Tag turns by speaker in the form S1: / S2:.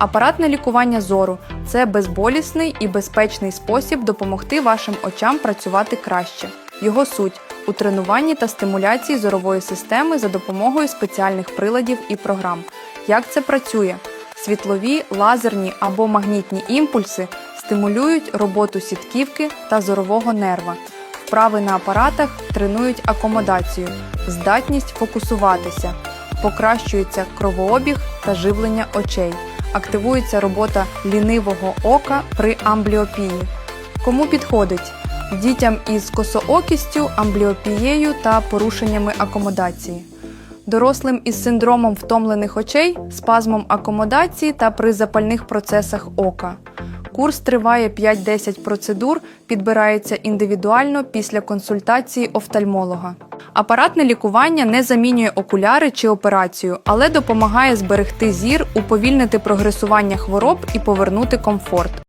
S1: Апаратне лікування зору це безболісний і безпечний спосіб допомогти вашим очам працювати краще. Його суть у тренуванні та стимуляції зорової системи за допомогою спеціальних приладів і програм. Як це працює? Світлові, лазерні або магнітні імпульси стимулюють роботу сітківки та зорового нерва. Вправи на апаратах тренують акомодацію, здатність фокусуватися, покращується кровообіг та живлення очей, активується робота лінивого ока при амбліопії. Кому підходить? Дітям із косоокістю, амбліопією та порушеннями акомодації. Дорослим із синдромом втомлених очей, спазмом акомодації та при запальних процесах ока. Курс триває 5-10 процедур, підбирається індивідуально після консультації офтальмолога. Апаратне лікування не замінює окуляри чи операцію, але допомагає зберегти зір, уповільнити прогресування хвороб і повернути комфорт.